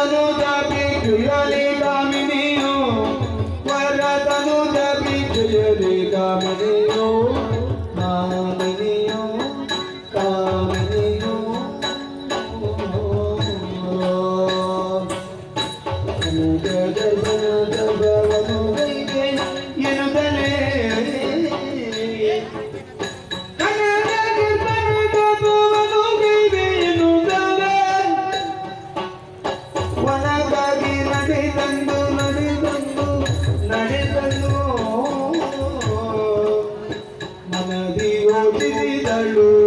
ವರದನು ಜಪಿ ಜಯಲಿ ಕಾಮಿನಿಯೋ ವರದನು ಜಪಿ ಜಯಲಿ ಕಾಮಿನಿಯೋ ಕಾಮಿನಿಯೋ ಕಾಮಿನಿಯೋ jaloux.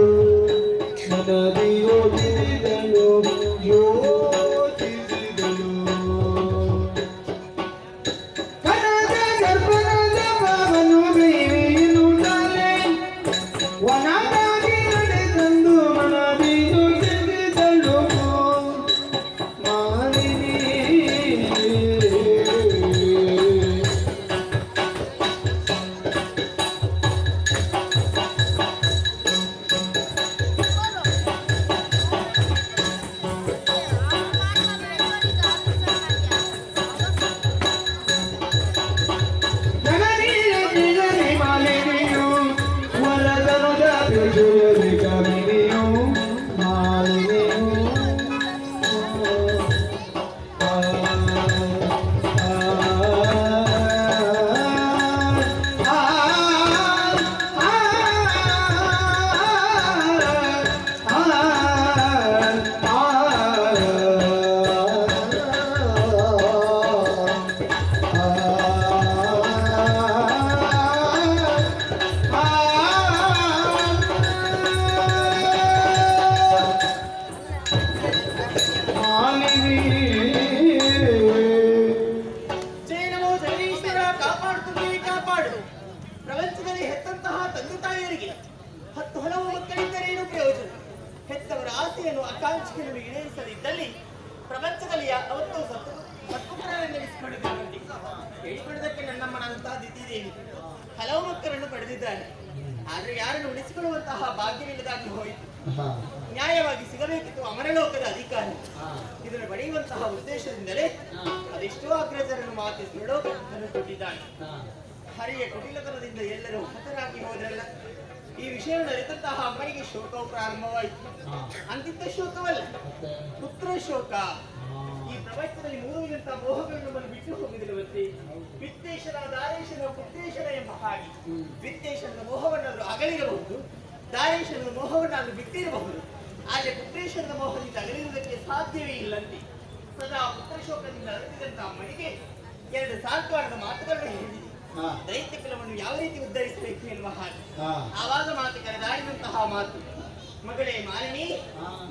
Thank you. ಹತ್ತು ಹಲವು ಮಕ್ಕಳಿದ್ದರೇನು ಪ್ರಯೋಜನ? ಹೆತ್ತವರ ಆಸೆಯನ್ನು ಆಕಾಂಕ್ಷೆಯನ್ನು ಈಡೇರಿಸದಿದ್ದಲ್ಲಿ ಪ್ರಪಂಚದಲ್ಲಿ ಅವತ್ತು ಸತ್ತು ಹೇಳಿಕೊಳ್ಳುವುದಕ್ಕೆ ನನ್ನಮ್ಮನಂತಹ ದಿತಿದೇವಿ ಹಲವು ಮಕ್ಕಳನ್ನು ಪಡೆದಿದ್ದಾರೆ ಆದ್ರೆ ಯಾರನ್ನು ಉಳಿಸಿಕೊಳ್ಳುವಂತಹ ಭಾಗ್ಯವಿಲ್ಲದಾಗಿ ಹೋಯಿತು. ನ್ಯಾಯವಾಗಿ ಸಿಗಬೇಕಿತ್ತು ಅಮರಲೋಕದ ಅಧಿಕಾರಿ. ಇದನ್ನು ಪಡೆಯುವಂತಹ ಉದ್ದೇಶದಿಂದಲೇ ಅದೆಷ್ಟೋ ಅಗ್ರಜರನ್ನು ಮಾತಿ ಕೊಟ್ಟಿದ್ದಾನೆ. ಹರಿಯ ಕುಟಿಲತನದಿಂದ ಎಲ್ಲರೂ ಹತರಾಗಿ ಹೋದ್ರಲ್ಲ. ಈ ವಿಷಯ ಅರಿತಂತಹ ಅಮ್ಮನಿಗೆ ಶೋಕವು ಪ್ರಾರಂಭವಾಯಿತು. ಅಂತಿದ್ದ ಶೋಕವಲ್ಲ. ಪುತ್ರ ಶೋಕ. ಈ ಪ್ರಪಂಚದಲ್ಲಿ ಮೂರುವಿನಂತಹ ಮೋಹಗಳು ನಮ್ಮನ್ನು ಬಿಟ್ಟು ಹೋಗುವುದಿಲ್ಲವಂತೆ ವಿತ್ತೇಶನ ದಾರೇಶನ ಪುತ್ತೇಶನ ಎಂಬ ಹಾಗೆ. ವಿತ್ತೇಶನದ ಮೋಹವನ್ನಾದರೂ ಅಗಲಿರಬಹುದು. ದಾರೇಶನ ಮೋಹವನ್ನಾದರೂ ಬಿಟ್ಟಿರಬಹುದು. ಆದರೆ ಪುತ್ರೇಶನದ ಮೋಹದಿಂದ ಅಗಲಿರುವುದಕ್ಕೆ ಸಾಧ್ಯವೇ ಇಲ್ಲಂತೆ ಸದಾ ಪುತ್ರ ಶೋಕದಿಂದ ಅರಳಿದಂತ ಅಮ್ಮನಿಗೆ ಎರಡು ಸಾಂತ್ವನದ ಮಾತುಗಳನ್ನು ಹೇಳಿದೆ ದೈತ್ಯ ಕುಲವನ್ನು ಯಾವ ರೀತಿ ಉದ್ಧರಿಸಬೇಕು ಎನ್ನುವ ಹಾಗೆ. ಆವಾಗ ಮಾತು ಕರೆದಾಡಿದಂತಹ ಮಾತು. ಮಗಳೇ ಮಾಲಿನಿ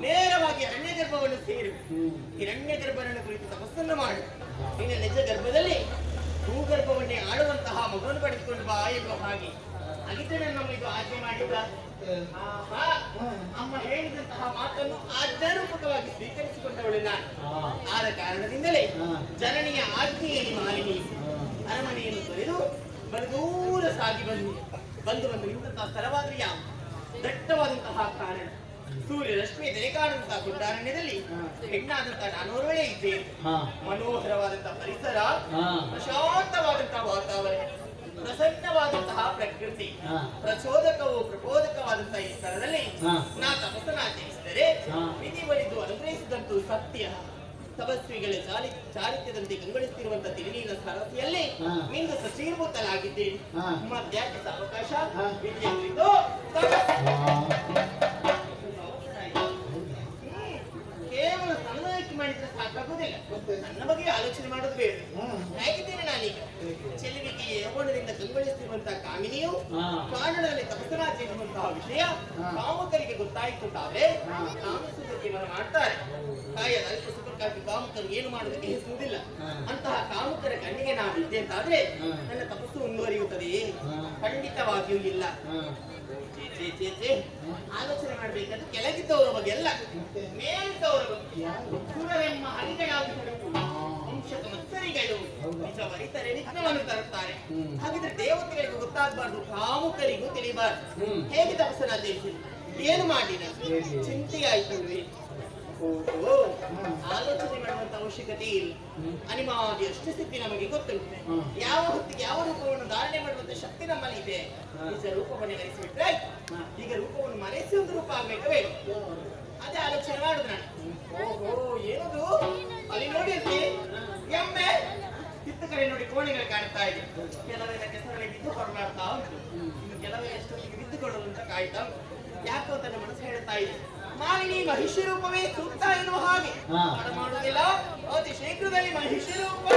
ನೇರವಾಗಿ ಅರಣ್ಯ ಗರ್ಭವನ್ನು ಸೇರು. ಹಿರಣ್ಯ ಗರ್ಭನನ್ನು ಕುರಿತು ತಪಸ್ಸನ್ನು ಮಾಡು. ನಿನ್ನ ನಿಜ ಗರ್ಭದಲ್ಲಿ ಭೂಗರ್ಭವನ್ನೇ ಆಡುವಂತಹ ಮಗುವನ್ನು ಪಡೆದುಕೊಂಡು ಬಾ ಎನ್ನುವ ಹಾಗೆ. ಅಗಿತನ ನಮ್ಮ ಇದು ಆಜ್ಞೆ ಮಾಡಿದ ಅಮ್ಮ ಹೇಳಿದಂತಹ ಮಾತನ್ನು ಆಜ್ಞಾರೂಪಕವಾಗಿ ಸ್ವೀಕರಿಸಿಕೊಂಡವಳು ನಾನು. ಆದ ಕಾರಣದಿಂದಲೇ ಜನನಿಯ ಆಜ್ಞೆಯಲ್ಲಿ ಮಾಲಿನಿ. ಅರಮನೆಯನ್ನು ತೊರೆದು ಬಲದೂರ ಸಾಗಿ ಬಂದು ಬಂದು ಬಂದು ನಿಂತಹ ಸ್ಥಳವಾದ್ರೆ ಯಾವ ದಟ್ಟವಾದಂತಹ ಕಾರಣ? ಸೂರ್ಯ ರಶ್ಮಿ ಕಾಣುವಂತಹ ಗುಡ್ಡಾರಣ್ಯದಲ್ಲಿ ಹೆಣ್ಣಾದಂತಹ ನಾನೋರ್ವಳೇ ಇದ್ದೇನೆ ಮನೋಹರವಾದಂತಹ ಪರಿಸರ ಪ್ರಶಾಂತವಾದಂತಹ ವಾತಾವರಣ ಪ್ರಸನ್ನವಾದಂತಹ ಪ್ರಕೃತಿ ಪ್ರಚೋದಕವು ಪ್ರಬೋಧಕವಾದಂತಹ ಈ ಸ್ಥಳದಲ್ಲಿ ನಾ ತಪಸ್ಸನ್ನು ಆಚರಿಸಿದರೆ ವಿಧಿ ಬಳಿದು ಅನುಗ್ರಹಿಸಿದಂತೂ ಸತ್ಯ. ತಪಸ್ವಿಗಳ ಚಾರಿ ಚಾರಿತ್ಯದಂತೆ ಕಂಗೊಳಿಸುತ್ತಿರುವಂತಹ ತಿರುನೀಲ ಸರಸಿಯಲ್ಲಿ ನಿಂದು ಸಚೀರ್ಭೂತಲಾಗಿದ್ದೇನೆ ಮಧ್ಯಾಹ್ನ ಅವಕಾಶ ಕೇವಲ ಸಮನ್ವಯಕ್ಕೆ ಮಾಡಿದ್ರೆ ಸಾಕಾಗುವುದಿಲ್ಲ ನನ್ನ ಬಗ್ಗೆ ಆಲೋಚನೆ ಮಾಡೋದು ಬೇಡ ಕಂಗೊಳಿಸುತ್ತಿರುವಂತಹ ಕಾಮಿನಿಯು ಕಾರಣದಲ್ಲಿ ತಪಸರಾಜಿರುವಂತಹ ವಿಷಯ ಕಾಮುಕರಿಗೆ ಗೊತ್ತಾಯಿತು ತಾವೇ ಕಾಮಿಸುವುದಕ್ಕೆ ಮನ ಮಾಡ್ತಾರೆ. ಕಾಯದ ಅಲ್ಪ ಸುಖಕ್ಕಾಗಿ ಕಾಮುಕರು ಏನು ಮಾಡುವುದಕ್ಕೆ ಹೆಸುವುದಿಲ್ಲ ಅಂತಹ ಕಾಮುಕರ ಕಣ್ಣಿಗೆ ನಾವು ಇದ್ದೆ ಅಂತಾದ್ರೆ ನನ್ನ ತಪಸ್ಸು ಮುಂದುವರಿಯುತ್ತದೆಯೇ ಖಂಡಿತವಾಗಿಯೂ ಇಲ್ಲ. ಆಲೋಚನೆ ಮಾಡ್ಬೇಕಾದ್ರೆ ಕೆಳಗಿದ್ದವರ ಬಗ್ಗೆ ಎಲ್ಲ ಮೇಲಿದ್ದವರ ಬಗ್ಗೆ ಹರಿಗಳಾಗಿ ಹೊರಟು ವಂಶಕ ಮತ್ಸರಿಗಳು ನಿಜವರಿತರೆ ನಿತ್ಯವನ್ನು ತರುತ್ತಾರೆ ಹಾಗಿದ್ರೆ ದೇವತೆಗಳಿಗೂ ಗೊತ್ತಾಗಬಾರ್ದು ಕಾಮುಕರಿಗೂ ತಿಳಿಬಾರ್ದು ಹೇಗೆ ತಪಸ್ಸನ್ನ ಆಚರಿಸಿ ಏನು ಮಾಡಿನ ಹೇಗೆ? ಚಿಂತೆ ಆಯ್ತು ಓಹೋ ಆಲೋಚನೆ ಮಾಡುವಂತ ಅವಶ್ಯಕತೆ ಇಲ್ಲ. ಅನಿವಾರ್ಯ ಅಷ್ಟು ಸ್ಥಿತಿ ನಮಗೆ ಗೊತ್ತಿರುತ್ತೆ. ಯಾವ ಹೊತ್ತಿಗೆ ಯಾವ ರೂಪವನ್ನು ಧಾರಣೆ ಮಾಡುವಂತ ಶಕ್ತಿ ನಮ್ಮಲ್ಲಿ ಇದೆ. ನಿಜ ರೂಪವನ್ನು ನೆಲೆಸಿಬಿಟ್ರೆ ಆಯ್ತು. ಈಗ ರೂಪವನ್ನು ಮರೆಸಿ ಒಂದು ರೂಪ ಆಗ್ಬೇಕು ಬೇಡ. ಅದೇ ಆಲೋಚನೆ ಮಾಡುದು ನಾನು. ಓಹೋ. ಕೆಲವೆಲ್ಲ ಕೆಸರಲ್ಲೇ ಬಿದ್ದು ಹೊರಲಾಡ್ತಾ ಉಂಟು. ಇನ್ನು ಕೆಲವೆಲ್ಲ ಎಷ್ಟೊತ್ತಿಗೆ ಬಿದ್ದುಕೊಳ್ಳುವುದು ಅಂತ ಕಾಯ್ತಾ ಯಾಕೋ ತನ್ನ ಮನಸ್ಸು ಹೇಳ್ತಾ ಇದೆ. ಮಾಲಿನಿ ಮಹಿಷಿ ರೂಪವೇ ಸೂಕ್ತ ಎನ್ನುವ ಹಾಗೆ. ಮಾಡುವುದಿಲ್ಲ. ಅತಿ ಶೀಘ್ರದಲ್ಲಿ ಮಹಿಷಿ ರೂಪ.